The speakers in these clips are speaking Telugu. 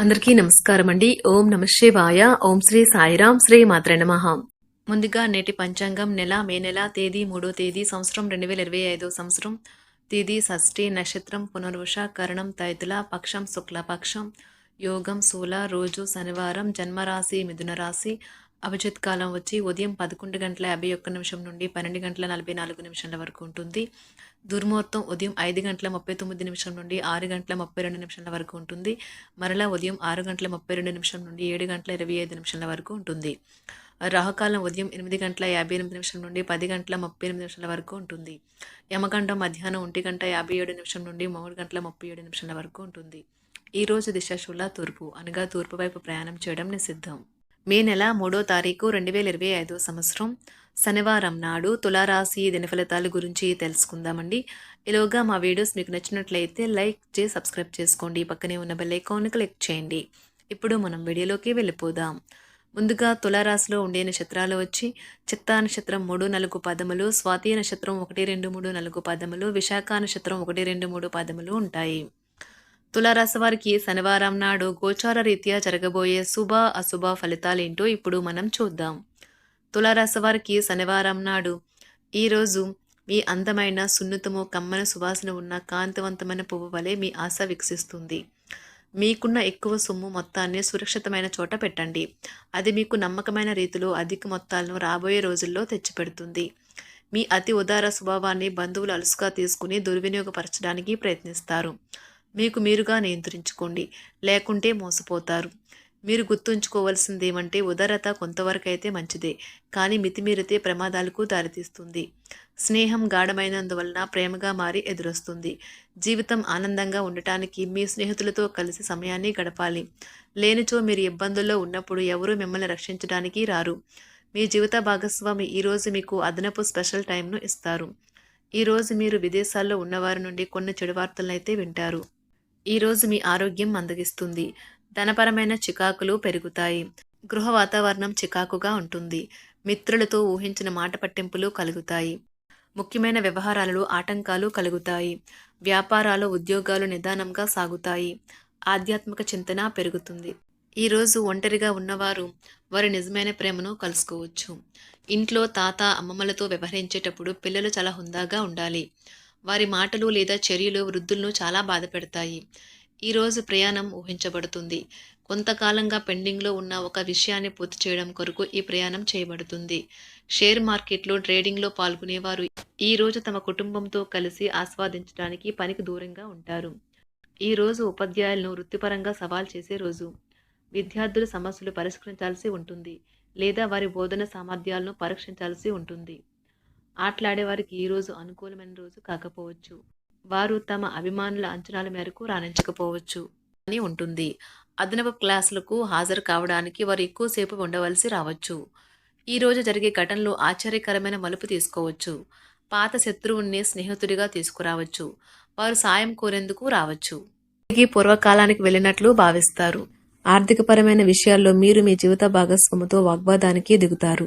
అందరికీ నమస్కారం అండి. ఓం నమ శివాయ. ఓం శ్రీ సాయిరాం శ్రీ మాత్ర నమః. ముందుగా నేటి పంచాంగం నెల మే నెల తేదీ మూడో తేదీ సంవత్సరం రెండు వేల ఇరవై ఐదో సంవత్సరం. తేదీ షష్ఠి నక్షత్రం పునర్వృష కరణం తైతుల పక్షం శుక్లపక్షం యోగం శూల రోజు శనివారం జన్మరాశి మిథున రాశి అభిజిత్ కాలం వచ్చి ఉదయం పదకొండు గంటల యాభై ఒక్క నిమిషం నుండి పన్నెండు గంటల నలభై నాలుగు నిమిషాల వరకు ఉంటుంది. దుర్ముహూర్తం ఉదయం ఐదు గంటల ముప్పై తొమ్మిది నిమిషం నుండి ఆరు గంటల ముప్పై రెండు నిమిషాల వరకు ఉంటుంది. మరలా ఉదయం ఆరు గంటల ముప్పై రెండు నిమిషం నుండి ఏడు గంటల ఇరవై ఐదు నిమిషాల వరకు ఉంటుంది. రాహుకాలం ఉదయం ఎనిమిది గంటల యాభై ఎనిమిది నిమిషం నుండి పది గంటల ముప్పై ఎనిమిది నిమిషాల వరకు ఉంటుంది. యమగండం మధ్యాహ్నం ఒంటి గంట యాభై ఏడు నిమిషం నుండి మూడు గంటల ముప్పై ఏడు నిమిషాల వరకు ఉంటుంది. ఈ రోజు శుల తూర్పు అనగా తూర్పు వైపు ప్రయాణం చేయడం నిషిద్ధం. మే నెల మూడో తారీఖు రెండు వేల ఇరవై ఐదో సంవత్సరం శనివారం నాడు తులారాశి దినఫలితాల గురించి తెలుసుకుందామండి. ఇలోగా మా వీడియోస్ మీకు నచ్చినట్లయితే లైక్ చేసి సబ్స్క్రైబ్ చేసుకోండి. పక్కనే ఉన్న బెల్ ఐకాన్ క్లిక్ చేయండి. ఇప్పుడు మనం వీడియోలోకి వెళ్ళిపోదాం. ముందుగా తులారాశిలో ఉండే నక్షత్రాలు వచ్చి చిత్తా నక్షత్రం మూడు నాలుగు పదములు స్వాతి నక్షత్రం ఒకటి రెండు మూడు నాలుగు పదములు విశాఖ నక్షత్రం ఒకటి రెండు మూడు పదములు ఉంటాయి. తులారాశి వారికి శనివారం నాడు గోచార రీత్యా జరగబోయే శుభ అశుభ ఫలితాలేంటో ఇప్పుడు మనం చూద్దాం. తులారాశి వారికి శనివారం నాడు ఈరోజు మీ అందమైన సున్నితము కమ్మన సువాసన ఉన్న కాంతివంతమైన పువ్వు వలె మీ ఆశ వికసిస్తుంది. మీకున్న ఎక్కువ సొమ్ము మొత్తాన్ని సురక్షితమైన చోట పెట్టండి. అది మీకు నమ్మకమైన రీతిలో అధిక మొత్తాలను రాబోయే రోజుల్లో తెచ్చిపెడుతుంది. మీ అతి ఉదార స్వభావాన్ని బంధువులు అలుసుగా తీసుకుని దుర్వినియోగపరచడానికి ప్రయత్నిస్తారు. మీకు మీరుగా నియంత్రించుకోండి. లేకుంటే మోసపోతారు. మీరు గుర్తుంచుకోవాల్సింది ఏమంటే ఉదారత కొంతవరకైతే మంచిదే. కానీ మితిమీరితే ప్రమాదాలకు దారితీస్తుంది. స్నేహం గాఢమైనందువలన ప్రేమగా మారి ఎదురొస్తుంది. జీవితం ఆనందంగా ఉండటానికి మీ స్నేహితులతో కలిసి సమయాన్ని గడపాలి. లేనిచో మీరు ఇబ్బందుల్లో ఉన్నప్పుడు ఎవరూ మిమ్మల్ని రక్షించడానికి రారు. మీ జీవిత భాగస్వామి ఈరోజు మీకు అదనపు స్పెషల్ టైంను ఇస్తారు. ఈరోజు మీరు విదేశాల్లో ఉన్నవారి నుండి కొన్ని చెడు వార్తలను అయితే వింటారు. ఈరోజు మీ ఆరోగ్యం మందగిస్తుంది. ధనపరమైన చికాకులు పెరుగుతాయి. గృహ వాతావరణం చికాకుగా ఉంటుంది. మిత్రులతో ఊహించిన మాట పట్టింపులు కలుగుతాయి. ముఖ్యమైన వ్యవహారాలలో ఆటంకాలు కలుగుతాయి. వ్యాపారాలు ఉద్యోగాలు నిదానంగా సాగుతాయి. ఆధ్యాత్మిక చింతన పెరుగుతుంది. ఈరోజు ఒంటరిగా ఉన్నవారు వారి నిజమైన ప్రేమను కలుసుకోవచ్చు. ఇంట్లో తాత అమ్మమ్మలతో వ్యవహరించేటప్పుడు పిల్లలు చాలా హుందాగా ఉండాలి. వారి మాటలు లేదా చర్యలు వృద్ధులను చాలా బాధ పెడతాయి ఈరోజు ప్రయాణం ఊహించబడుతుంది. కొంతకాలంగా పెండింగ్లో ఉన్న ఒక విషయాన్ని పూర్తి చేయడం కొరకు ఈ ప్రయాణం చేయబడుతుంది. షేర్ మార్కెట్లో ట్రేడింగ్లో పాల్గొనేవారు ఈ రోజు తమ కుటుంబంతో కలిసి ఆస్వాదించడానికి పనికి దూరంగా ఉంటారు. ఈ రోజు ఉపాధ్యాయులను వృత్తిపరంగా సవాల్ చేసే రోజు. విద్యార్థుల సమస్యలు పరిష్కరించాల్సి ఉంటుంది లేదా వారి బోధన సామర్థ్యాలను పరీక్షించాల్సి ఉంటుంది. ఆటలాడేవారికి ఈ రోజు అనుకూలమైన రోజు కాకపోవచ్చు. వారు తమ అభిమానుల అంచనాల మేరకు రాణించకపోవచ్చు అని ఉంటుంది. అదనపు క్లాసులకు హాజరు కావడానికి వారు ఎక్కువసేపు ఉండవలసి రావచ్చు. ఈ రోజు జరిగే ఘటనలు ఆశ్చర్యకరమైన మలుపు తీసుకోవచ్చు. పాత శత్రువుని స్నేహితుడిగా తీసుకురావచ్చు. వారు సాయం కోరేందుకు రావచ్చు. తిరిగి పూర్వకాలానికి వెళ్ళినట్లు భావిస్తారు. ఆర్థికపరమైన విషయాల్లో మీరు మీ జీవిత భాగస్వామితో వాగ్వాదానికి దిగుతారు.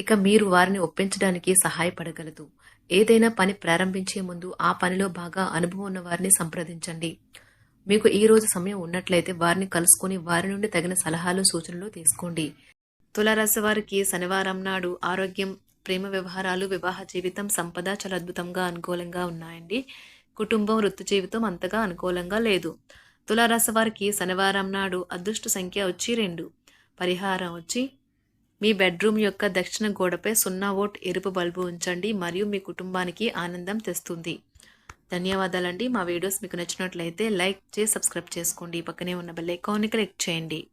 ఇక మీరు వారిని ఒప్పించడానికి సహాయపడగలదు. ఏదైనా పని ప్రారంభించే ముందు ఆ పనిలో బాగా అనుభవం ఉన్న వారిని సంప్రదించండి. మీకు ఈ రోజు సమయం ఉన్నట్లయితే వారిని కలుసుకుని వారి నుండి తగిన సలహాలు సూచనలు తీసుకోండి. తులారాశి వారికి శనివారం నాడు ఆరోగ్యం ప్రేమ వ్యవహారాలు వివాహ జీవితం సంపద చాలా అద్భుతంగా అనుకూలంగా ఉన్నాయండి. కుటుంబం వృత్తి జీవితం అంతగా అనుకూలంగా లేదు. తులారాశి వారికి శనివారం నాడు అదృష్ట సంఖ్య వచ్చి రెండు. పరిహారం వచ్చి మీ బెడ్రూమ్ యొక్క దక్షిణ గోడపై సున్నా ఓట్ ఎరుపు బల్బు ఉంచండి మరియు మీ కుటుంబానికి ఆనందం తెస్తుంది. ధన్యవాదాలండి. మా వీడియోస్ మీకు నచ్చినట్లయితే లైక్ చేసి సబ్స్క్రైబ్ చేసుకోండి. పక్కనే ఉన్న బెల్ ఐకాన్ని క్లిక్ చేయండి.